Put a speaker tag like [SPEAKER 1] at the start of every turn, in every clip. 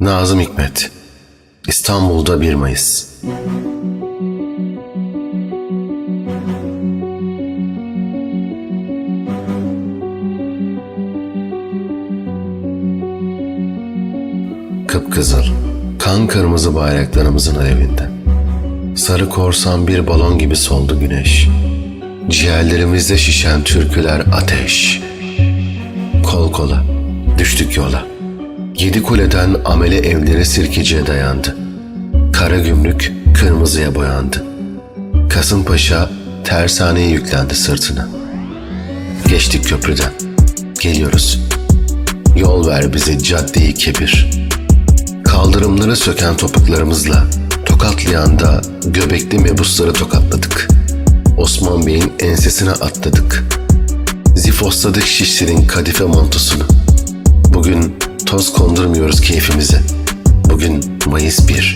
[SPEAKER 1] Nazım Hikmet İstanbul'da 1 Mayıs Kıpkızıl, kan kırmızı bayraklarımızın alevinde. Sarı korsan bir balon gibi soldu güneş. Ciğerlerimizde şişen türküler ateş. Kol kola, düştük yola. Yedi kuleden amele evleri sirkeciye dayandı. Kara gümrük kırmızıya boyandı. Kasımpaşa tersaneye yüklendi sırtına. Geçtik köprüden. Geliyoruz. Yol ver bize caddeyi kebir. Kaldırımları söken topuklarımızla tokatlayan da göbekli mebusları tokatladık. Osman Bey'in ensesine atladık. Zifosladık Şişli'nin kadife montosunu. Bugün toz kondurmuyoruz keyfimize. Bugün Mayıs 1.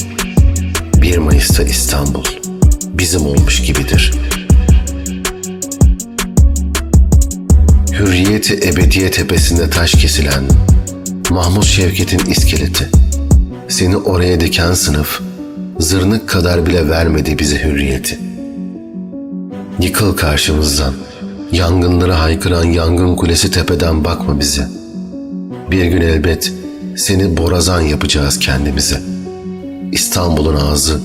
[SPEAKER 1] 1 Mayıs'ta İstanbul. Bizim olmuş gibidir. Hürriyeti ebediye tepesinde taş kesilen Mahmut Şevket'in iskeleti. Seni oraya diken sınıf zırnık kadar bile vermedi bize hürriyeti. Yıkıl karşımızdan. Yangınlara haykıran yangın kulesi tepeden bakma bize. Bir gün elbet seni borazan yapacağız kendimize. İstanbul'un ağzı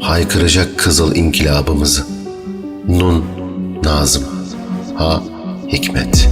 [SPEAKER 1] haykıracak kızıl inkılabımızı. Nun Nazım Ha Hikmet